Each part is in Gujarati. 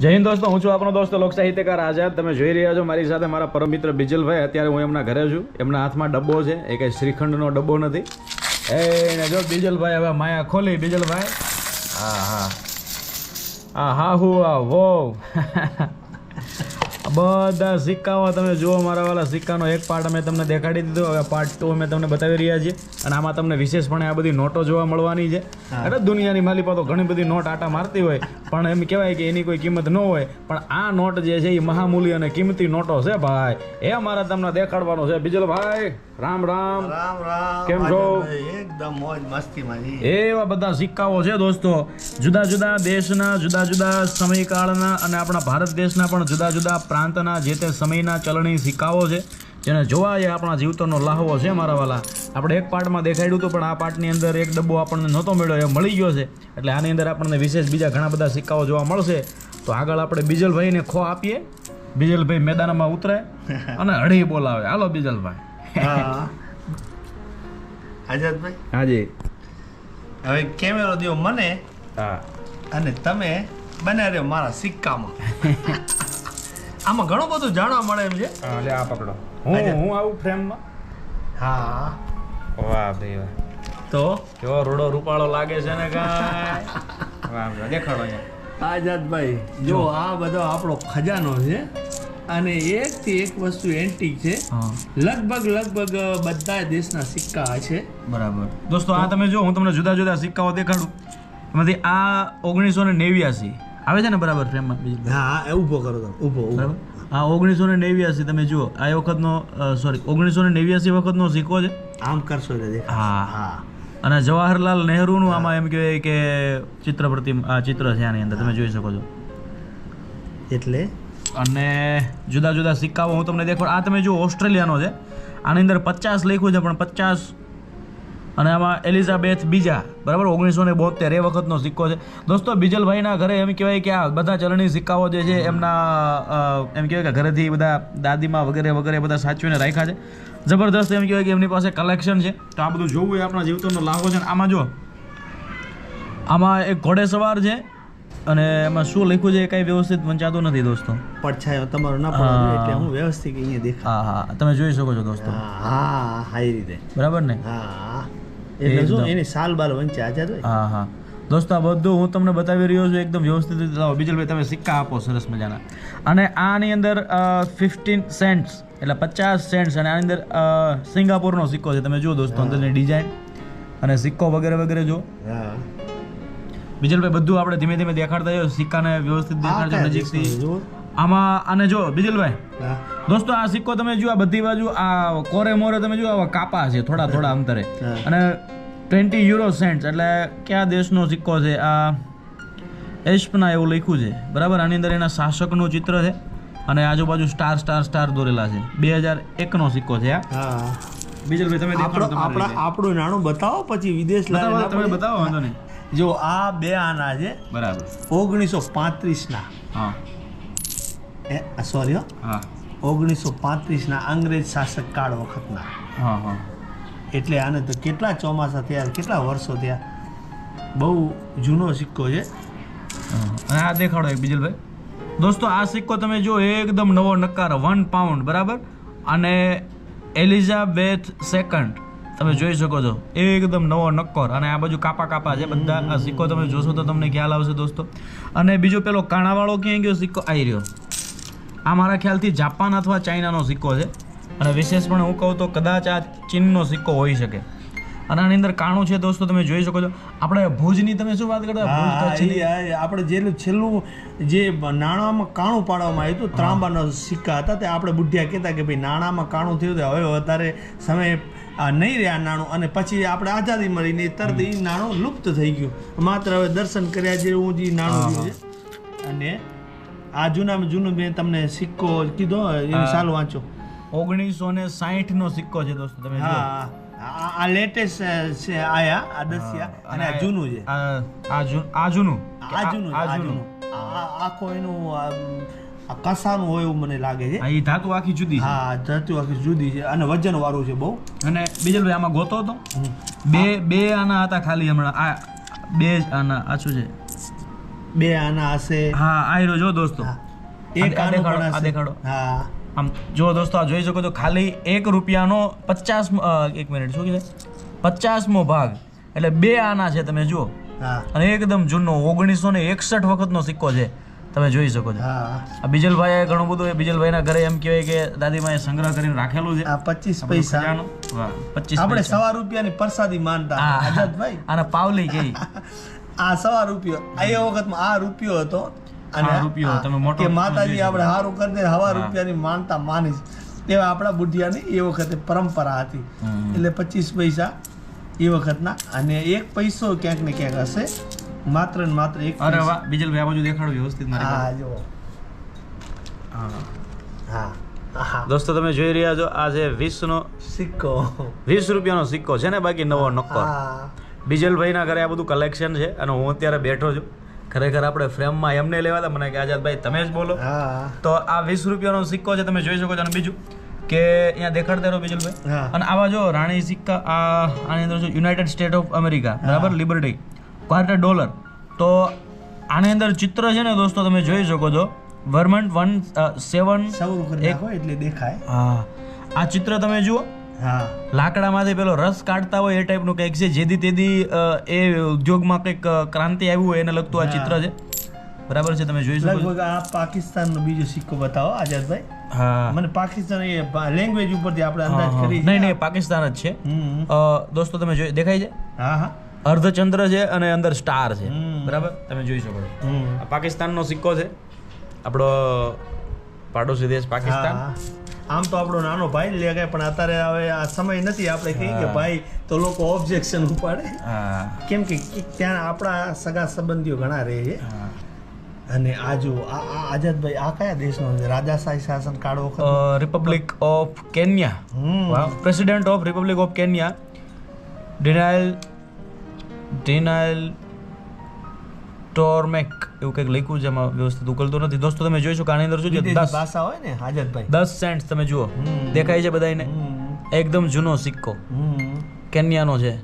જય હિન્દ દોસ્તો, હું છું આપણો દોસ્ત લોક સાહિત્યકાર આઝાદ. તમે જોઈ રહ્યા છો મારી સાથે મારા પરમ મિત્ર બિજલભાઈ. અત્યારે હું એમના ઘરે છું. એમના હાથમાં ડબ્બો છે. એ કંઈ શ્રીખંડનો ડબ્બો નથી. એ જો બિજલભાઈ હવે માયા ખોલી. બિજલભાઈ? હા હા. હા હા, હું, આ વો બધા સિક્કાઓ તમે જુઓ મારા વાળા સિક્કાનો એક પાર્ટ અમે તમને દેખાડી દીધો. હવે પાર્ટ ટુ અમે તમને બતાવી રહ્યા છીએ. અને આમાં તમને વિશેષપણે આ બધી નોટો જોવા મળવાની છે. અરે દુનિયાની માલી તો ઘણી બધી નોટ આટા મારતી હોય. પણ એમ કહેવાય કે એની કોઈ કિંમત ન હોય. પણ આ નોટ જે છે એ મહામૂલ્ય અને કિંમતી નોટો છે ભાઈ. એ મારા તમને દેખાડવાનો છે. બીજલભાઈ રામ રામ. રામ રામ. કેમ છો? એકદમ મોજ મસ્તીમાં એવા બધા સિક્કાઓ છે દોસ્તો. જુદા જુદા દેશના જુદા જુદા સમયકાળના અને આપણા ભારત દેશના પણ જુદા જુદા પ્રાંતના જે તે સમયના ચલણી સિક્કાઓ છે જેને જોવા એ આપણા જીવતરનો લાહવો છે મારા વાલા. આપણે એક પાર્ટમાં દેખાડ્યું હતું પણ આ પાર્ટની અંદર એક ડબ્બો આપણને નહોતો મળ્યો એ મળી ગયો છે. એટલે આની અંદર આપણને વિશેષ બીજા ઘણા બધા સિક્કાઓ જોવા મળશે. તો આગળ આપણે બીજલભાઈને ખો આપીએ. બીજલભાઈ મેદાનમાં ઉતરે અને હળી બોલાવે. હાલો બીજલભાઈ. આઝાદભાઈ? હાજી. હવે કેમેરો દો મને હા. અને તમે બનાવ્યો રહ્યો મારા સિક્કામાં. આમાં ઘણું બધું જાણવા મળે એમ છે. હા, લે આ પકડો. હું હું આવું ફ્રેમમાં? હા. વાહ ભાઈ વાહ. તો? કેવો રૂડો રૂપાળો લાગે છે ને કાય વાહ દેખાડો આઝાદભાઈ જો આ બધો આપણો ખજાનો છે અને એકથી એક વસ્તુ એન્ટિક છે. લગભગ લગભગ બધા દેશના સિક્કા છે. બરાબર. દોસ્તો આ તમે જો હું તમને જુદા જુદા સિક્કાઓ દેખાડું. એમાંથી આ ઓગણીસો ને નેવ્યાસી. આવે છે ને બરાબર ફ્રેમમાં બીજું હા ઊભો કરો તમે. ઊભો બરાબર? આ ઓગણીસો ને નેવ્યાસી તમે જુઓ. આ વખતનો સોરી ઓગણીસો ને નેવ્યાસી વખતનો સિક્કો છે? આમ કરશો એટલે હા. હા. અને જવાહરલાલ નહેરુનું આમાં એમ કહેવાય કે ચિત્ર પ્રતિમ આ ચિત્ર છે આની અંદર. તમે જોઈ શકો છો. એટલે? અને જુદા જુદા સિક્કાઓ હું તમને દેખાડ આ તમે જો ઓસ્ટ્રેલિયાનો છે. આની અંદર પચાસ લખ્યું છે, પણ પચાસ અને આમાં એલિઝાબેથ બીજા, બરાબર? ઓગણીસો ને બોતેર, એ વખતનો સિક્કો છે. દોસ્તો, બીજલભાઈના ઘરે એમ કહેવાય કે આ બધા ચલણી સિક્કાઓ જે છે, એમના એમ કહેવાય કે ઘરેથી બધા દાદીમાં વગેરે વગેરે બધા સાચવીને રાખ્યા છે. જબરદસ્ત એમ કહેવાય કે એમની પાસે કલેક્શન છે. તો આ બધું જોવું એ આપણા જીવતનો લાભો છે. આમાં જો આમાં એક ઘોડેસવાર છે અને એમાં શું લખ્યું છે એ કાંઈ વ્યવસ્થિત વંચાતું નથી દોસ્તો. પડછાયો તમારો ના પડે એટલે હું. વ્યવસ્થિત અહીંયા દેખા હા હા. તમે જોઈ શકો છો દોસ્તો. હા હા એ રીતે. બરાબર ને? હા એટલે શું. એની સાલ બાલ વંચે આજે હોય? હા હા. દોસ્તો આ બધું હું તમને બતાવી રહ્યો છું એકદમ વ્યવસ્થિત રીતે. લાવો બીજલભાઈ તમે સિક્કા આપો સરસ મજાના. અને આની અંદર ફિફ્ટીન સેન્ટ્સ એટલે પચાસ સેન્ટ્સ અને આની અંદર સિંગાપુરનો સિંગાપોરનો સિક્કો છે. તમે જુઓ દોસ્તો અંદરની ડિઝાઇન અને સિક્કો વગેરે વગેરે જો હા. બીજલભાઈ બધું આપણે ધીમે ધીમે દેખાડતા જાઓ સિક્કાને વ્યવસ્થિત દેખાડજો નજીકથી. આમાં આને જો બીજલભાઈ. દોસ્તો આ સિક્કો તમે જુઓ આ બધી બાજુ આ કોરે મોરે તમે જુઓ આવા કાપા છે થોડા થોડા અંતરે. અને ટ્વેન્ટી યુરો સેન્ટ્સ એટલે કયા દેશનો સિક્કો છે? આ એસ્પના એવું લખ્યું છે. બરાબર? આની અંદર એના શાસકનું ચિત્ર છે અને આજુબાજુ સ્ટાર સ્ટાર સ્ટાર દોરેલા છે. બે હજાર એકનો સિક્કો છે આ. હા. બીજલભાઈ તમે દેખાડો આપણો નાણું બતાવો પછી વિદેશ. તમે બતાવો વાંધો નહીં. જો આ બે આના છે બરાબર. ઓગણીસો પાંત્રીસના. હા. સોરી હો. હા. ઓગણીસો પાંત્રીસના અંગ્રેજ શાસક કાળ વખતના. હા હા. એટલે આને તો કેટલા ચોમાસા થયા કેટલા વર્ષો થયા? બહુ જૂનો સિક્કો છે. અને આ દેખાડો એક બીજલભાઈ. દોસ્તો આ સિક્કો તમે જો એકદમ નવો નકાર વન પાઉન્ડ બરાબર? અને એલિઝાબેથ સેકન્ડ. તમે જોઈ શકો છો. એકદમ નવો નક્કોર અને આ બાજુ કાપા કાપા છે. બધા આ સિક્કો તમે જોશો તો તમને ખ્યાલ આવશે દોસ્તો. અને બીજો પેલો કાણાવાળો ક્યાં ગયો સિક્કો? આવી રહ્યો. આ મારા ખ્યાલથી જાપાન અથવા ચાઇનાનો સિક્કો છે. અને વિશેષપણે હું કહું તો કદાચ આ ચીનનો સિક્કો હોઈ શકે. અને આની અંદર કાણું છે દોસ્તો તમે જોઈ શકો છો. આપણે ભુજની તમે શું વાત કરતા? આપણે જે છેલ્લું જે નાણાંમાં કાણું પાડવામાં આવ્યું હતું ત્રાંબાના સિક્કા હતા તે આપણે બુઢિયા કહેતા કે ભાઈ નાણાંમાં કાણું થયું તો હવે વધારે સમય નહીં રહ્યા નાણું. અને પછી આપણે આઝાદી મળીને તરત એ નાણું લુપ્ત થઈ ગયું. માત્ર હવે દર્શન કર્યા જેવું જે નાણું છે. અને આ જૂનામાં જૂનું મેં તમને સિક્કો કીધો એની. સાલ વાંચો. ઓગણીસો ને સાહીઠ નો સિક્કો છે દોસ્તો તમે. હા આ- લેટેસ્ટ છે આયા આ દસિયા અને આ જૂનું છે. આ જૂનું? આ જૂનું આ જૂનું? આ જૂનું આખો એનું આ કસાનું હોય એવું મને લાગે છે. એ ધાતુ આખી જુદી છે. હા ધાતુ આખી જુદી છે. અને વજન વાળું છે બહુ. અને બીજલભાઈ આમાં ગોતો તો? બે બે આના હતા ખાલી હમણાં. આ બે આના આ શું છે? બે આના હશે. હા આ રહ્યો જો દોસ્તો. એક આ દેખાડો, આ દેખાડો. હા. આમ જો દોસ્તો આ જોઈ શકો છો ખાલી એક રૂપિયાનો પચાસ એક મિનિટ શું કીધે? પચાસમો ભાગ. એટલે બે આના છે તમે જુઓ. હા. અને એકદમ જૂનો ઓગણીસો ને એકસઠ વખતનો સિક્કો છે. તમે જોઈ શકો છો. આ બીજલભાઈએ ઘણું બધું બીજલભાઈના ઘરે એમ કહેવાય કે દાદીમાએ સંગ્રહ કરીને રાખેલું છે. આ પચીસ પૈસા. પચીસ આપણે. સવા રૂપિયાની પ્રસાદી માનતા. આઝાદભાઈ આને પાવલી કઈ. આ સવા રૂપિયો. આ એ વખતમાં આ રૂપિયો હતો. અને રૂપિયો, તમે મોટો કે માતાજી આપણે સારું કરી દે હવા હા. રૂપિયાની માનતા માનીશ તેવા આપણા બુઢિયાની એ વખતે પરંપરા હતી. એટલે પચીસ પૈસા એ વખતના. અને એક પૈસો ક્યાંક ને ક્યાંક હશે. માત્ર ને માત્ર એક અરે વાહ વાહ બીજલભાઈ આ બાજુ દેખાડો વ્યવસ્થિત મારી હા જો હા. હા દોસ્તો તમે જોઈ રહ્યા છો આ છે વીસનો સિક્કો. વીસ રૂપિયાનો સિક્કો છે ને બાકી નવો નક્કો બીજલભાઈના ઘરે આ બધું કલેક્શન છે અને હું અત્યારે બેઠો છું. ખરેખર આપણે ફ્રેમમાં એમને લેવા હતા મને કે આઝાદભાઈ તમે જ બોલો. તો આ વીસ રૂપિયાનો સિક્કો છે તમે જોઈ શકો છો. અને બીજું કે અહીંયા દેખાડતા રહો બીજલભાઈ. અને આવા જો રાણી સિક્કા આ આની અંદર જો યુનાઇટેડ સ્ટેટ ઓફ અમેરિકા બરાબર? લિબર્ટી ક્વાર્ટર ડોલર તો આની અંદર ચિત્ર છે ને દોસ્તો તમે જોઈ શકો છો. વર્મન્ટ વન સેવન એક એટલે દેખાય. હા. આ ચિત્ર તમે જુઓ. હા. લાકડામાંથી પેલો રસ કાઢતા હોય એ ટાઈપનું કંઈક છે. જેથી તેદી એ ઉદ્યોગમાં કંઈક ક્રાંતિ આવ્યું હોય એને લગતું આ ચિત્ર છે. બરાબર છે તમે જોઈ શકો આ પાકિસ્તાનનો બીજો સિક્કો બતાવો આઝાદભાઈ. હા. મને પાકિસ્તાન એ લેંગ્વેજ ઉપરથી આપણે અંદાજ કરી નહીં નહીં પાકિસ્તાન જ છે. દોસ્તો તમે જોઈ દેખાય છે? હા હા. અર્ધચંદ્ર છે અને અંદર સ્ટાર છે. હમ. બરાબર? તમે જોઈ શકો છો. આ પાકિસ્તાનનો સિક્કો છે. આપણો પાડોશી દેશ પાકિસ્તાન. હા. આમ તો આપણો નાનો ભાઈ લે ગયા પણ અત્યારે હવે આ સમય નથી આપણે કહીએ કે ભાઈ તો લોકો ઓબ્જેક્શન ઉપાડે. કેમ કે ત્યાં આપણા સગા સંબંધીઓ ઘણા રહે છે. અને આ જો આ આ આઝાદભાઈ આ કયા દેશનો છે? રાજાશાહી શાસન કાળ વખત republic of Kenya president of republic of Kenya Daniel Daniel ટોર્મેક એવું કંઈક લખ્યું છે એમાં વ્યવસ્થિત ઉકલતું નથી. દોસ્તો તમે જોઈ શકો આની અંદર શું છે? દસ ભાષા હોય ને આઝાદભાઈ દસ સેન્ટ્સ તમે જુઓ. દેખાય છે બધાને એકદમ જૂનો સિક્કો. કેન્યાનો છે.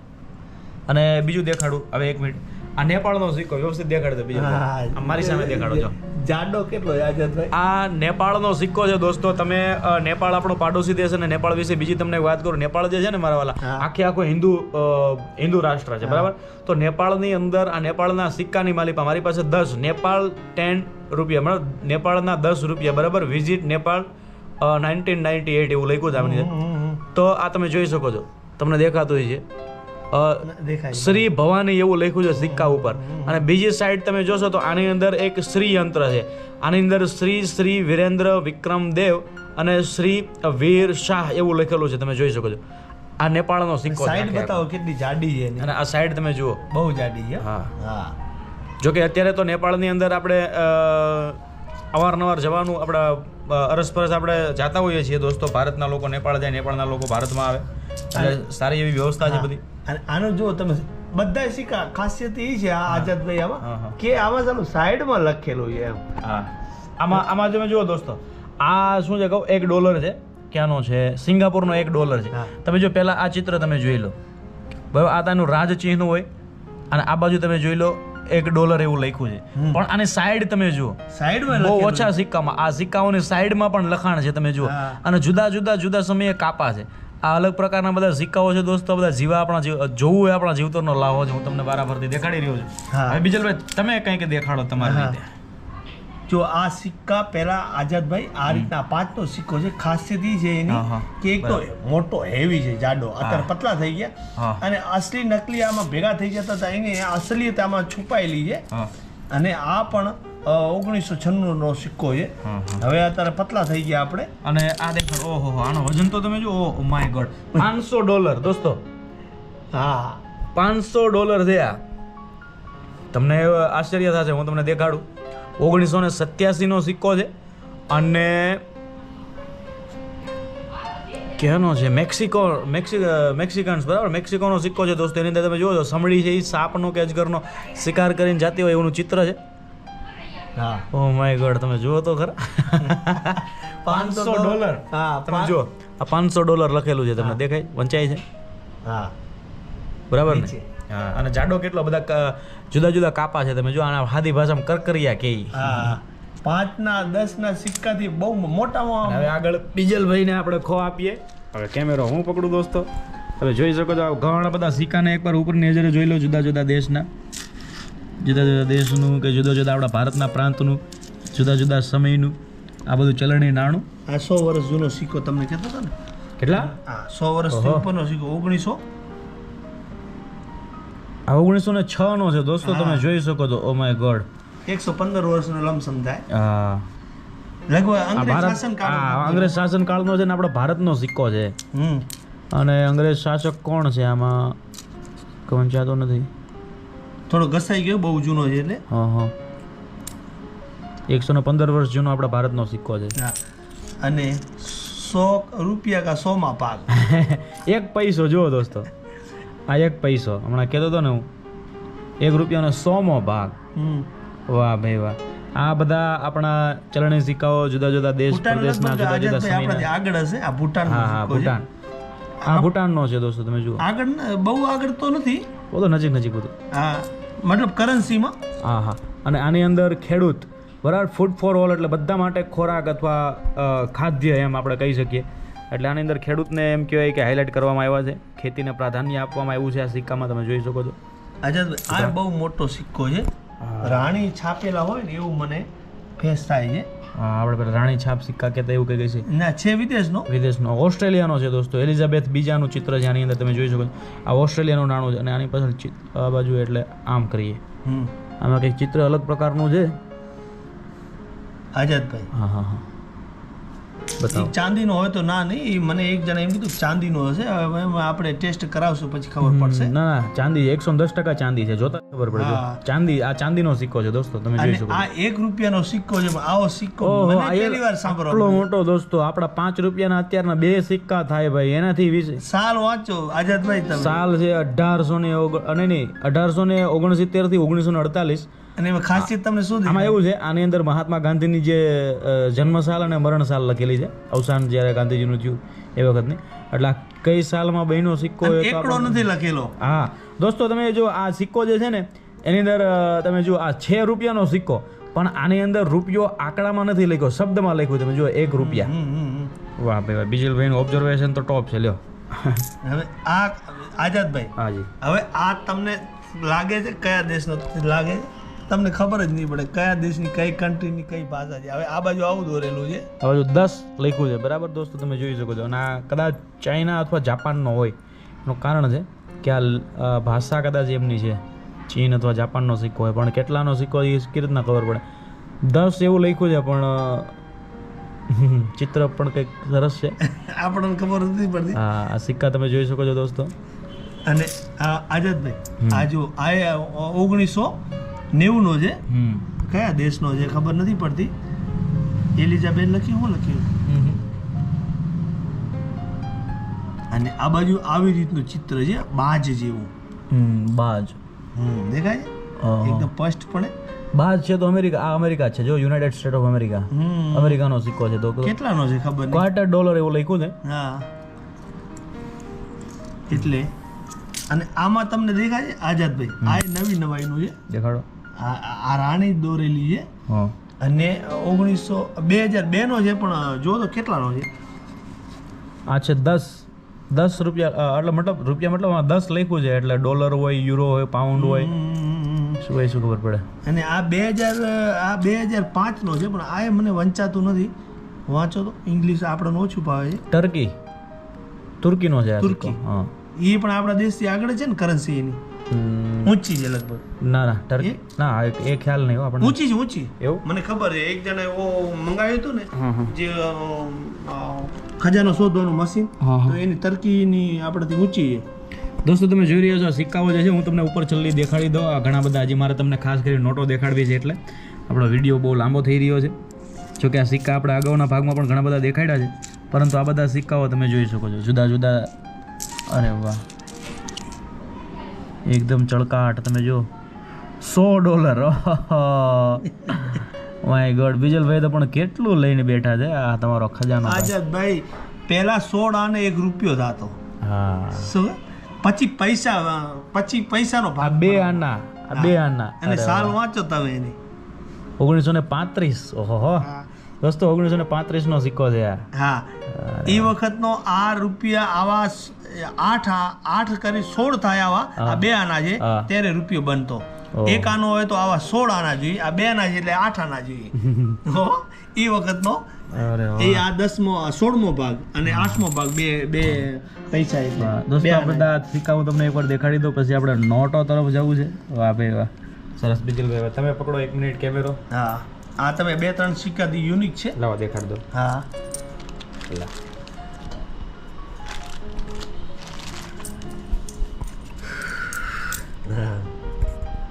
અને બીજું દેખાડું. હવે એક મિનિટ. આ નેપાળનો સિક્કો વ્યવસ્થિત દેખાડ દો બીજું મારી સામે દેખાડો છો જાડો કેટલો આઝાદભાઈ આ નેપાળનો સિક્કો છે દોસ્તો. તમે નેપાળ આપણો પાડોશી દેશ અને નેપાળ વિશે બીજી તમને વાત કરું. નેપાળ જે છે ને મારા વાલા. આખે આખો હિન્દુ હિન્દુ રાષ્ટ્ર છે બરાબર? તો નેપાળની અંદર આ નેપાળના સિક્કાની માલિપા મારી પાસે દસ નેપાળ ટેન રૂપિયા બરાબર? નેપાળના દસ રૂપિયા બરાબર? Visit Nepal nineteen ninety eight એવું લખ્યું છે તો આ તમે જોઈ શકો છો. તમને દેખાતું હોય છે શ્રી ભવાની એવું લખ્યું છે સિક્કા ઉપર. અને બીજી સાઈડ તમે જોશો તો આની અંદર એક શ્રી યંત્ર છે. આની અંદર શ્રી શ્રી વિરેન્દ્ર વિક્રમ દેવ અને શ્રી વીર શાહ એવું લખેલું છે તમે જોઈ શકો છો. આ નેપાળનો સિક્કો સાઈડ બતાવો કેટલી જાડી છે અને આ સાઈડ તમે જુઓ. બહુ જાડી છે હા. હા. જો કે અત્યારે તો નેપાળની અંદર આપણે અવારનવાર જવાનું આપણા અરસપરસ આપણે જાતા હોઈએ છીએ દોસ્તો. ભારતના લોકો નેપાળ જાય નેપાળના લોકો ભારતમાં આવે. એટલે સારી એવી વ્યવસ્થા છે બધી. અને આનું જો તમે બધા શીખા ખાસિયત એ છે આ આઝાદભાઈ. આમાં કે આમાં ચાલુ સાઈડમાં લખેલું છે એમ. હા. આમાં આમાં તમે જુઓ દોસ્તો આ શું છે કહું એક ડોલર છે ક્યાંનો છે સિંગાપુરનો એક ડોલર છે. તમે જો પહેલાં આ ચિત્ર તમે જોઈ લો. બરાબર આ તાનું રાજ ચિહ્ન હોય અને આ બાજુ તમે જોઈ લો એક ડોલર એવું લખ્યું છે. પણ આને સાઈડ તમે જુઓ. સાઈડમાં બહુ ઓછા સિક્કામાં. આ સિક્કાઓની સાઈડમાં પણ લખાણ છે તમે જુઓ. અને જુદા જુદા જુદા સમયે કાપા છે. આ અલગ પ્રકારના બધા સિક્કાઓ છે દોસ્તો. બધા જીવા આપણા જોવું એ આપણા જીવતરનો લાવો છે. હું તમને બરાબરથી દેખાડી રહ્યો છું. હવે બીજલભાઈ તમે કંઈક દેખાડો તમારી રીતે. જો આ સિક્કા પહેલા આઝાદભાઈ આ રીતના પાંચનો સિક્કો છે. ખાસિયત એ છે એની. કે એક તો મોટો હેવી છે જાડો. અત્યારે પતલા થઈ ગયા. અને અસલી નકલી આમાં ભેગા થઈ જતા હતા. એની અસલિયત આમાં છુપાયેલી છે. અને આ પણ ઓગણીસો છન્નું નો સિક્કો છે. હવે અત્યારે પતલા થઈ ગયા આપણે. અને આ દેખાડો ઓહો આનો વજન તો તમે જો ઓ માય ગોડ પાંચસો ડોલર દોસ્તો. હા. પાંચસો ડોલર છે આ તમને આશ્ચર્ય થશે હું તમને દેખાડું. ઓગણીસો ને સત્યાસીનો સિક્કો છે અને કેનો છે? મેક્સિકો મેક્સિકો મેક્સિકન્સ બરાબર? મેક્સિકોનો સિક્કો છે દોસ્તો એની અંદર તમે જુઓ છો સમડી છે એ સાપનો કે અજગરનો શિકાર કરીને જાતી હોય એવું ચિત્ર છે. હા. ઓ માય ગોડ તમે જુઓ તો ખરા. પાંચસો ડોલર. હા તમે જુઓ. આ પાંચસો ડોલર લખેલું છે તમને. દેખાય? વંચાય છે? હા. બરાબર ને. હા અને જાડો કેટલો બધા જુદા જુદા કાપા છે. તમે જો આના હાદી ભાષામાં કરકરિયા કે હા પાંચના દસના સિક્કાથી બહુ મોટામાં હવે આગળ બીજલભાઈને આપણે ખો આપીએ. હવે કેમેરો હું પકડું દોસ્તો? તમે જોઈ શકો છો ઘણા બધા સિક્કાને એકવાર ઉપરની નજરે જોઈ લો જુદા જુદા દેશના. જુદા જુદા દેશનું કે જુદા જુદા આપણા ભારતના પ્રાંતનું જુદા જુદા સમયનું આ બધું ચલણી નાણું. આ સો વર્ષ જૂનો સિક્કો તમને કહેતો હતો ને? કેટલા? આ સો વર્ષ સિક્કો ઓગણીસો આ ઓગણીસો ને છ નો છે દોસ્તો તમે જોઈ શકો છો ઓ માય ગોડ એકસો પંદર વર્ષનો લમસમ થાય. અંગ્રેજ ભારત શાસન કાળનો છે ને આપણો ભારતનો સિક્કો છે. અને અંગ્રેજ શાસક કોણ છે આમાં? વંચાતો નથી? થોડો ઘસાઈ ગયો બહુ જૂનો છે એટલે. હા હા. એકસો ને પંદર વર્ષ જૂનો આપણા ભારતનો સિક્કો છે. હા. અને સો રૂપિયા કા સોમાં પાક. એક પૈસો જુઓ દોસ્તો. આ એક પૈસો. હમણાં કહેતો હતો ને હું એક રૂપિયાનો સોમો ભાગ. હમ. વાહ ભાઈ વાહ. આ બધા આપણા ચલણી સિક્કાઓ જુદા જુદા દેશ પ્રદેશના જુદા જુદા સમયના આગળ હશે આ ભૂટાન હા હા ભૂટાન. આ ભૂટાનનો છે દોસ્તો તમે જુઓ. આગળ બહુ આગળ તો નથી. બધો નજીક નજીક બધું. હા મતલબ કરન્સીમાં. હા હા. અને આની અંદર ખેડૂત બરાબર ફૂડ ફોર ઓલ એટલે બધા માટે ખોરાક અથવા ખાદ્ય એમ આપણે કહી શકીએ. એટલે આની અંદર ખેડૂતને એમ કહેવાય કે હાઇલાઇટ કરવામાં આવ્યા છે. ખેતીને પ્રાધાન્ય આપવામાં આવ્યું છે. આ સિક્કામાં તમે જોઈ શકો છો. આઝાદભાઈ આ બહુ મોટો સિક્કો છે. રાણી છાપેલા હોય ને એવું મને ફેસ થાય છે આપણે પેલા રાણી છાપ સિક્કા કહેતા એવું કહે છે. ના છે વિદેશનો. વિદેશનો. ઓસ્ટ્રેલિયાનો છે દોસ્તો. એલિઝાબેથ બીજાનું ચિત્ર છે આની અંદર તમે જોઈ શકો આ ઓસ્ટ્રેલિયાનું નાણું છે અને આની પાછળ આ બાજુ એટલે આમ કરીએ. આમાં કંઈક ચિત્ર અલગ પ્રકારનું છે. આઝાદભાઈ હા હા હા. બતાવો. ચાંદીનો હોય તો ના નહીં મને એક જણા એમ કીધું ચાંદી ચાંદીનો હશે હવે આપણે ટેસ્ટ કરાવશું પછી ખબર પડશે. ના ના ચાંદી એકસો દસ ટકા ચાંદી છે જોતા ખબર પડે. ચાંદી આ ચાંદીનો સિક્કો છે દોસ્તો તમે જોઈ શકો આ એક રૂપિયાનો સિક્કો છે આવો સિક્કો મને પહેલી વાર આટલો સાંભળવા મોટો દોસ્તો આપણા પાંચ રૂપિયાના અત્યારના બે સિક્કા થાય ભાઈ એનાથી વીસ સાલ વાંચો આઝાદભાઈ તમે. સાલ છે અઢારસો ને અને નહીં અઢારસો ને ઓગણસિત્તેરથી ઓગણીસો ને અડતાલીસ. અને એમાં ખાસિયત તમને શું આમાં એવું છે આની અંદર મહાત્મા ગાંધીની જે જન્મસાલ અને મરણસાલ લખેલી છે. અવસાન જ્યારે ગાંધીજીનું થયું એ વખતની. એટલે કઈ સાલમાં બહેનો સિક્કો એકડો નથી લખેલો. હા. દોસ્તો તમે જો આ સિક્કો જે છે ને એની અંદર તમે જો આ છે રૂપિયાનો સિક્કો પણ આની અંદર રૂપિયો આંકડામાં નથી લખ્યો શબ્દમાં લખ્યું તમે જો એક રૂપિયા. વાહ ભાઈ બીજલભાઈનું ઓબ્ઝર્વેશન તો ટોપ છે લ્યો. હવે આ આઝાદભાઈ હાજી હવે આ તમને લાગે છે કયા દેશનો લાગે છે? તમને ખબર જ નહીં પડે કયા દેશની કઈ કન્ટ્રીની કઈ ભાષા છે. હવે આ બાજુ આવું દોરેલું છે. આ બાજુ દસ લખ્યું છે. બરાબર દોસ્તો તમે જોઈ શકો છો. અને આ કદાચ ચાઇના અથવા જાપાનનો હોય. એનું કારણ છે કે આ ભાષા કદાચ એમની છે. ચીન અથવા જાપાનનો સિક્કો હોય. પણ કેટલાનો સિક્કો એ કેવી રીતના ખબર પડે? દસ એવું લખ્યું છે પણ ચિત્ર પણ કંઈક સરસ છે. આપણને ખબર નથી પડતી. હા આ સિક્કા તમે જોઈ શકો છો દોસ્તો. અને આ આઝાદભાઈ આ જો આ ઓગણીસો નેવુંનો છે? હમ. કયા દેશનો છે? ખબર નથી પડતી. એલિઝાબેથ લખ્યું હું લખ્યું? અને આ બાજુ આવી રીતનું ચિત્ર છે બાજ જેવું. બાજ. હમ દેખાય છે? અહં. એકદમ સ્પષ્ટપણે બાજ છે તો અમેરિકા આ અમેરિકા છે જો યુનાઇટેડ સ્ટેટ ઓફ અમેરિકા અમેરિકાનો સિક્કો છે તો કેટલાનો છે ખબર ક્વાર્ટર ડોલર એવું લખ્યું છે. હા. એટલે અને આમાં તમને દેખાય છે આઝાદભાઈ. આ નવી નવાઈનું છે. દેખાડો. આ રાણી દોરેલી છે. હા. અને ઓગણીસો બે હજાર બે નો છે પણ જો તો કેટલાનો છે? આ છે દસ. દસ રૂપિયા એટલે મતલબ રૂપિયા મતલબ દસ લખ્યું છે એટલે ડોલર હોય યુરો હોય પાઉન્ડ હોય. શું હોય શું ખબર પડે? અને આ બે હજાર આ બે હજાર પાંચનો છે પણ આ એ મને વંચાતું નથી. વાંચો તો ઇંગ્લિશ આપણને ઓછું ભાવે છે. ટર્કી. તુર્કીનો છે તુર્કી. હા. એ પણ આપણા દેશથી આગળ છે ને કરન્સી એની. ઊંચી છે લગભગ. ના ના ટર્કી. ના એ- ખ્યાલ નહીં હો આપણને. ઊંચી છે ઊંચી. એવું? મને ખબર છે એક જણા એવો મંગાવ્યું હતું ને જે ખજાનો શોધવાનું મશીન. તો એની ટર્કીની આપણાથી ઊંચી છે. દોસ્તો તમે જોઈ રહ્યા છો સિક્કાઓ જે છે હું તમને ઉપર છલ્લી દેખાડી દઉં. આ ઘણા બધા હજી મારે તમને ખાસ કરી નોટો દેખાડવી છે એટલે. આપણો વીડિયો બહુ લાંબો થઈ રહ્યો છે. જોકે આ સિક્કા આપણે અગાઉના ભાગમાં પણ ઘણા બધા દેખાડ્યા છે. પરંતુ આ બધા સિક્કાઓ તમે જોઈ શકો છો જુદા જુદા અરે વાહ. એકદમ ચળકાટ તમે જો સો ડોલર. માય ગોડ બીજલભાઈ તો પણ કેટલું લઈને બેઠા છે? આ તમારો ખજાનો આઝાદભાઈ પહેલા સોળ આને એક રૂપિયો થતો. હા. પછી પૈસા પછી પૈસાનો ભાગ બે આના બે આના. અને સાલ વાંચો તમે એની. ઓગણીસો ને પાંત્રીસ. ઓહો દોસ્તો ઓગણીસો ને પાંત્રીસ નો સિક્કો છે હા. એ વખતનો આ રૂપિયા આવા આઠ આઠ કરી સોળ થાય આવા આ બે આના છે ત્યારે રૂપિયો બનતો. એક આનો હોય તો આવા સોળ આના જોઈએ આ બે આના છે એટલે આઠ આના જોઈએ. એ વખતનો. એ આ દસમો સોળમો ભાગ અને આઠમો ભાગ બે બે પૈસા એટલે. દોસ્તો બધા સિક્કા હું તમને એકવાર દેખાડી દઉં પછી આપણે નોટો તરફ જવું છે. વાહ ભાઈ વાહ. સરસ બીજલભાઈ તમે પકડો એક મિનિટ કેમેરો. હા. આ તમે બે ત્રણ સિક્કા યુનિક છે. લાવો દેખાડ દો. હા. લા.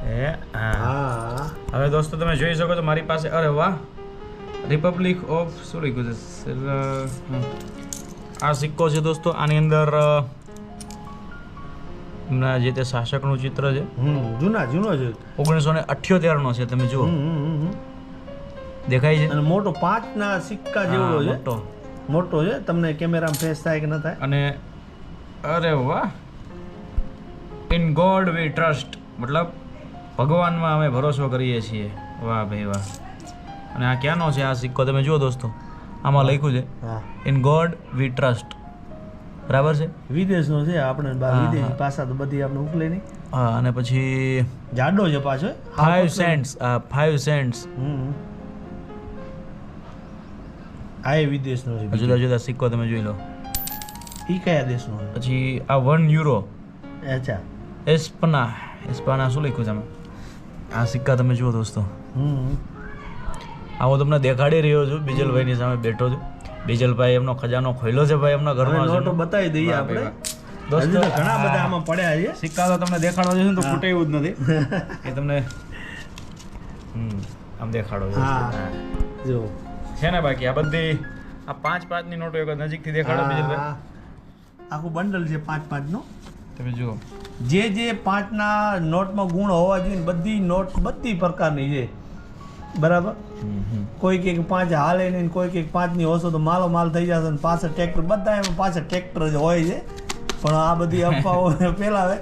એ હા. હા. હવે દોસ્તો તમે જોઈ શકો છો મારી પાસે અરે વાહ. રિપબ્લિક ઓફ શું લખ્યું છે? હમ. આ સિક્કો છે દોસ્તો આની અંદર ના એમના જે તે શાસકનું ચિત્ર છે. જૂના જૂનો છે ઓગણીસો ને અઠ્યોતેરનો છે તમે જુઓ. દેખાય છે? અને મોટો પાંચ ના સિક્કા જેવો છે. મોટો. મોટો છે. તમને કેમેરામાં ફેસ થાય કે ન થાય? અને અરે વાહ. ઇન ગોડ વી ટ્રસ્ટ મતલબ ભગવાનમાં અમે ભરોસો કરીએ છીએ. વાહ ભાઈ વાહ. અને આ ક્યાંનો છે આ સિક્કો? તમે જુઓ દોસ્તો. આમાં લખ્યું છે. ઇન ગોડ વી ટ્રસ્ટ બરાબર છે? વિદેશનો છે. આપણે વિદેશી. પાસા તો બધી આપણે ઉકલે નહીં. હા અને પછી જાડો છે પાછો. ફાઈવ સેન્ટ્સ ફાઈવ સેન્ટ્સ હમ. આ એ વિદેશનો છે જુદા જુદા સિક્કો તમે જોઈ લો. એ કયા દેશનો પછી આ વન યુરો. અચ્છા. એસ્પના. એસ્પાના શું લખ્યું છે આ સિક્કા તમે જુઓ દોસ્તો. આ હું તમને દેખાડી રહ્યો છું. બીજલભાઈની સામે બેઠો છું. બીજલભાઈ એમનો ખજાનો ખોલ્યો છે ભાઈ એમના ઘરમાં નોટો બતાવી દઈએ આપણે. દોસ્તો ઘણા બધા આમાં પડ્યા છે. સિક્કા તો તમને દેખાડવા જશે તો ખૂટે એવું જ નથી. એ તમને હમ આમ દેખાડો. હા. હા. જો છે ને બાકી આ બધી આ પાંચ પાંચની નોટો એક નજીકથી દેખાડો બીજલભાઈ આખું બંડલ છે પાંચ પાંચનું તમે જુઓ. જે જે પાંચના નોટમાં ગુણ હોવા જોઈએ ને બધી નોટ બધી પ્રકારની છે. બરાબર. કોઈ કે પાંચ હાલે નહીં કોઈ કે પાંચની હોશો તો માલો માલ થઈ જશે ને પાછળ ટ્રેક્ટર બધા એમાં પાછળ ટ્રેક્ટર જ હોય છે. પણ આ બધી અફવાઓ ફેલાવે.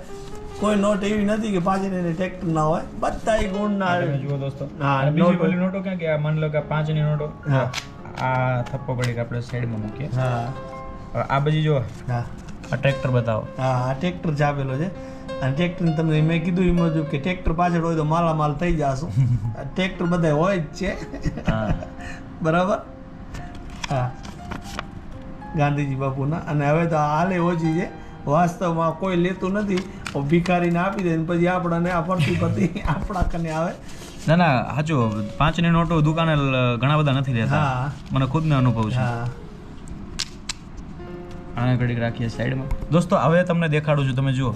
કોઈ નોટ એવી નથી કે પાછળ એની ટ્રેક્ટર ના હોય. બધા ગુણના જુઓ દોસ્તો. હા, બીજી. પેલી નોટો ક્યાં કે માની લો કે પાંચની નોટો હા. આ થપ્પો પડી કે આપણે સાઈડમાં મૂકીએ. હા. આ બધી જો હા. આ ટ્રેક્ટર બતાવો. હા આ ટ્રેક્ટર છાપેલો છે. અને ટ્રેક્ટર તમને મેં કીધું એમ જ કે ટ્રેક્ટર પાછળ હોય તો માલામાલ થઈ જશો. ટ્રેક્ટર બધા હોય જ છે. બરાબર? હા. ગાંધીજી બાપુના. અને હવે તો હાલે ઓછી છે. વાસ્તવમાં કોઈ લેતું નથી. ભિખારીને આપી દે પછી આપણાને આ ફરતી ફરતી આપણા કને આવે. ના ના સાચો પાંચની નોટો દુકાને ઘણા બધા નથી લેતા. મને ખુદને અનુભવ છે. આને ઘડીક રાખીએ સાઈડમાં દોસ્તો હવે તમને દેખાડું છું તમે જુઓ.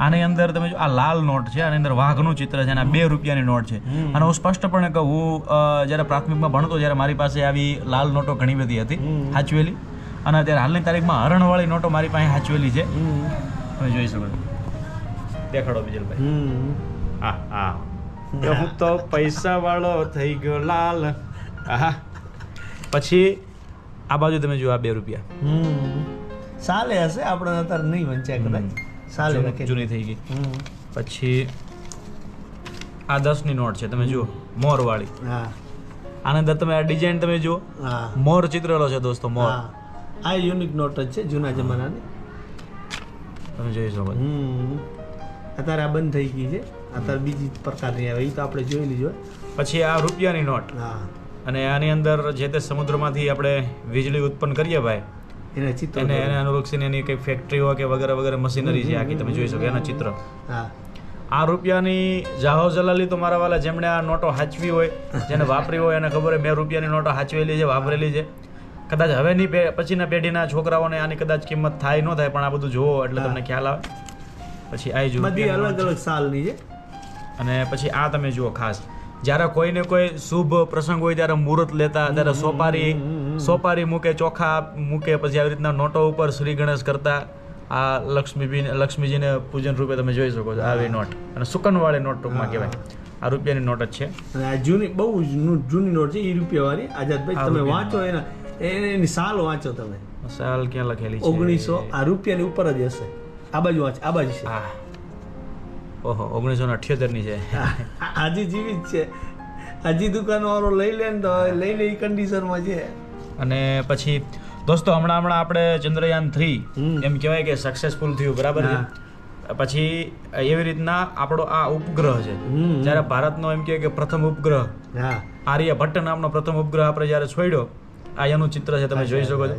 આની અંદર તમે જો આ લાલ નોટ છે આની અંદર વાઘનું ચિત્ર છે અને બે રૂપિયાની નોટ છે. અને હું સ્પષ્ટપણે કહું હું જ્યારે પ્રાથમિકમાં ભણતો જ્યારે મારી પાસે આવી લાલ નોટો ઘણી બધી હતી સાચવેલી હાચવેલી. અને અત્યારે હાલની તારીખમાં હરણવાળી નોટો મારી પાસે હાચવેલી છે. તમે જોઈ શકો છો. દેખાડો બીજલભાઈ. હમ. હા હા. હું તો પૈસા વાળો થઈ ગયો લાલ. આહા. પછી આ બાજુ તમે જુઓ આ બે રૂપિયા. સાલે હશે આપણે અત્યારે નહીં વંચાય કદાચ. ચાલે જૂની- જૂની થઈ ગઈ. પછી આ દસની નોટ છે તમે જુઓ. મોર વાળી હા. આની અંદર તમે આ ડિઝાઇન તમે જુઓ. હા. મોર ચિત્રેલો છે દોસ્તો મોર. આ યુનિક નોટ જ છે જૂના જમાનાની. તમે જોઈ શકો અત્યારે આ બંધ થઈ ગઈ છે. અત્યારે બીજી પ્રકારની આવે એ તો આપણે જોઈ લીધું પછી આ રૂપિયાની નોટ. હા. અને આની અંદર જે તે સમુદ્રમાંથી આપણે વીજળી ઉત્પન્ન કરીએ ભાઈ એના ચિત્ર એને એને અનુલક્ષીને એની કંઈ ફેક્ટરીઓ કે વગેરે વગેરે મશીનરી છે આખી તમે જોઈ શકો એના ચિત્ર. હા. આ રૂપિયાની જાહો જલાલી તો મારા વાલા જેમણે આ નોટો હાચવી હોય જેને વાપરી હોય એને ખબર હોય મેં રૂપિયાની નોટો હાચવેલી છે વાપરેલી છે. કદાચ હવેની પછીના પેઢીના છોકરાઓને આની કદાચ કિંમત થાય ન થાય પણ આ બધું જોવો એટલે તમને ખ્યાલ આવે. પછી આ જુઓ બધી અલગ અલગ સાલની છે. અને પછી આ તમે જુઓ ખાસ. જ્યારે કોઈને કોઈ શુભ પ્રસંગ હોય ત્યારે મુહૂર્ત લેતા ત્યારે સોપારી સોપારી મૂકે ચોખા મૂકે પછી આવી રીતના નોટો ઉપર શ્રી ગણેશ કરતા આ લક્ષ્મીજી લક્ષ્મીજીને પૂજન રૂપે તમે જોઈ શકો છો આવી નોટ. અને સુકનવાળી નોટ ટૂંકમાં કહેવાય. આ રૂપિયાની નોટ જ છે. અને આ જૂની બહુ જૂની નોટ છે એ રૂપિયા વાળી આઝાદભાઈ તમે વાંચો એના એની સાલ વાંચો તમે. સાલ ક્યાં લખેલી છે? ઓગણીસો આ રૂપિયાની ઉપર જ હશે. આ બાજુ વાંચ આ બાજુ છે. ઓહો ઓગણીસો ને અઠ્યોતેરની છે. હજી જીવિત છે. હજી દુકાનવાળો લઈ લે ને તો લઈ લે એ કન્ડિશનમાં છે. અને પછી દોસ્તો હમણાં હમણાં આપણે ચંદ્રયાન થ્રી. એમ કહેવાય કે સક્સેસફુલ થયું બરાબર છે? પછી એવી રીતના આપણો આ ઉપગ્રહ છે. જ્યારે ભારતનો એમ કહેવાય કે પ્રથમ ઉપગ્રહ હા. આર્યભટ્ટ નામનો પ્રથમ ઉપગ્રહ આપણે જ્યારે છોડ્યો આ એનું ચિત્ર છે તમે જોઈ શકો છો.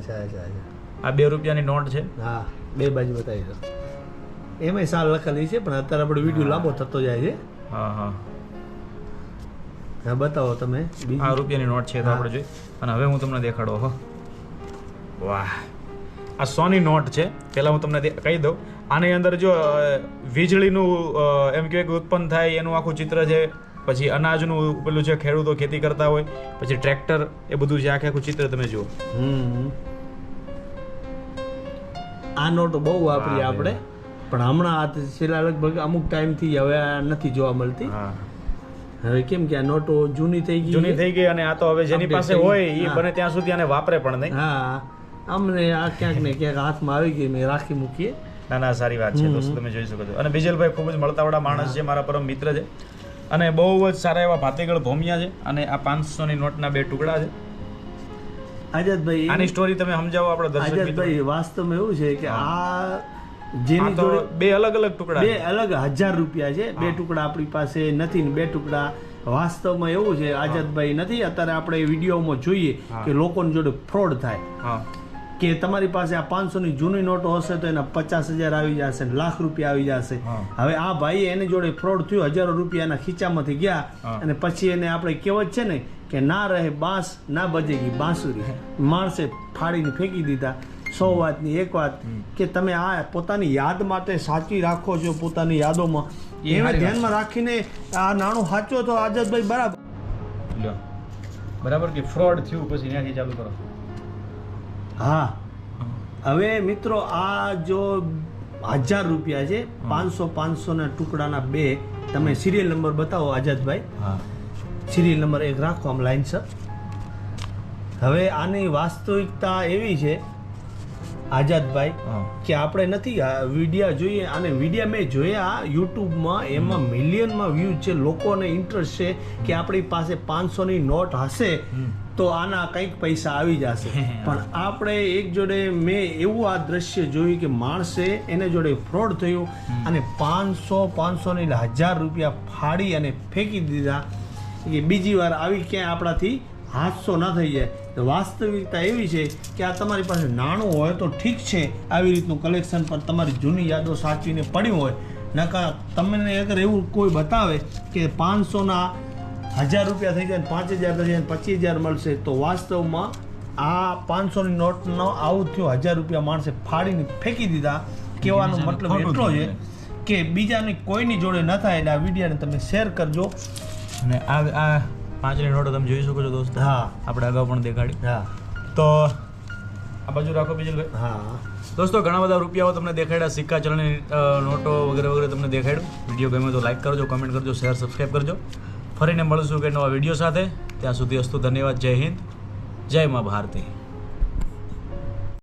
આ બે રૂપિયાની નોટ છે. હા બે બાજુ બતાવી દો. એમાંય સાલ લખેલી છે પણ અત્યારે આપણે વીડિયો લાંબો થતો જાય છે. હા હા. હા બતાવો તમે આ રૂપિયાની નોટ છે તો આપણે જોઈ. અને હવે હું તમને દેખાડો હો. વાહ. આ સોની નોટ છે પહેલાં હું તમને કહી દઉં. આની અંદર જો વીજળીનું એમ કહેવાય કે ઉત્પન્ન થાય એનું આખું ચિત્ર છે. પછી અનાજનું પેલું છે ખેડૂતો ખેતી કરતા હોય પછી ટ્રેક્ટર એ બધું છે આખે આખું ચિત્ર તમે જુઓ. આ નોટ બહુ વાપરી આપણે. પણ હમણાં આ છેલ્લા લગભગ અમુક ટાઈમથી હવે આ નથી જોવા મળતી. હવે કેમ કે આ નોટો જૂની થઈ ગઈ જૂની. થઈ ગઈ અને આ તો હવે જેની પાસે હોય એ બને ત્યાં સુધી આને વાપરે પણ નહીં. હા. અમને આ ક્યાંક ને ક્યાંક હાથમાં આવી ગઈ મેં રાખી મૂકીએ. ના ના સારી વાત છે દોસ્તો તમે જોઈ શકો છો. અને બીજલભાઈ ખૂબ જ મળતાવાળા માણસ છે મારા પરમ મિત્ર છે. અને બહુ જ સારા એવા ભાતીગળ ભોમિયા છે અને આ પાંચસો ની નોટના બે ટુકડા છે. આઝાદભાઈ આની સ્ટોરી તમે સમજાવો આપણે દર્શક આઝાદભાઈ વાસ્તવમાં એવું છે કે આ જેની જોડે બે અલગ અલગ ટુકડા બે. અલગ હજાર રૂપિયા છે. બે ટુકડા આપણી પાસે નથી ને બે ટુકડા. વાસ્તવમાં એવું છે આઝાદભાઈ નથી. અત્યારે આપણે વિડીયોમાં જોઈએ. કે લોકોની જોડે ફ્રોડ થાય. હા. કે તમારી પાસે આ પાંચસો ની જૂની નોટો હશે તો એના પચાસ હજાર આવી જશે લાખ રૂપિયા આવી જશે. હવે આ ભાઈ એની જોડે ફ્રોડ થયું હજારો રૂપિયા એના ખીચામાંથી ગયા અને પછી એને આપણે કહેવત છે ને કે ના રહે બાંસ ના બજેગી બાંસુરી. માણસે ફાડીને ફેંકી દીધા. સો વાતની એક વાત કે તમે આ પોતાની યાદ માટે સાચવી રાખો છો પોતાની યાદોમાં. એને ધ્યાનમાં રાખીને આ નાણું સાચો તો આઝાદભાઈ બરાબર. બરાબર કે ફ્રોડ થયું પછી ત્યાંથી ચાલુ કરો. હા. હવે મિત્રો આ જો હજાર રૂપિયા છે પાંચસો પાંચસો ના ટુકડાના બે તમે સિરિયલ નંબર બતાવો આઝાદભાઈ. સિરિયલ નંબર એક રાખો આમ લાઈનસર હવે આની વાસ્તવિકતા એવી છે આઝાદભાઈ કે આપણે નથી વિડીયા જોઈએ અને વિડીયા મેં જોયા યુટ્યુબમાં એમાં મિલિયનમાં વ્યૂઝ છે લોકોને ઇન્ટરેસ્ટ છે કે આપણી પાસે પાંચસોની નોટ હશે. તો આના કંઈક પૈસા આવી જશે. પણ આપણે એક જોડે મેં એવું આ દ્રશ્ય જોયું કે માણસે એને જોડે ફ્રોડ થયું અને પાંચસો પાંચસો ને હજાર રૂપિયા ફાડી અને ફેંકી દીધા. કે બીજી વાર આવી ક્યાંય આપણાથી હાદસો ન થઈ જાય. તો વાસ્તવિકતા એવી છે કે આ તમારી પાસે નાણું હોય તો ઠીક છે આવી રીતનું કલેક્શન પણ તમારી જૂની યાદો સાચવીને પડ્યું હોય. નકા તમને અગર એવું કોઈ બતાવે કે પાંચસોના હજાર રૂપિયા થઈ જાય ને પાંચ હજાર થઈ જાય ને પચીસ હજાર મળશે. તો વાસ્તવમાં આ પાંચસોની નોટનો આવું થયું. હજાર રૂપિયા માણસે ફાડીને ફેંકી દીધા. કહેવાનો મતલબ એટલો છે કે બીજાની કોઈની જોડે ન થાય એટલે આ વિડીયોને તમે શેર કરજો. અને આ આ પાંચની નોટો તમે જોઈ શકો છો દોસ્ત. હા. આપણે અગાઉ પણ દેખાડી. હા. તો આ બાજુ રાખો બીજલભાઈ હા. દોસ્તો ઘણા બધા રૂપિયાઓ તમને દેખાડ્યા. સિક્કા ચલણી નોટો વગેરે વગેરે તમને દેખાડ્યું. વીડિયો ગમે તો લાઈક કરજો કમેન્ટ કરજો શેર સબસ્ક્રાઈબ કરજો. ફરીને મળશું કે નવા વીડિયો સાથે. ત્યાં સુધી અસ્તુ ધન્યવાદ, જય હિન્દ. જય મા ભારતી.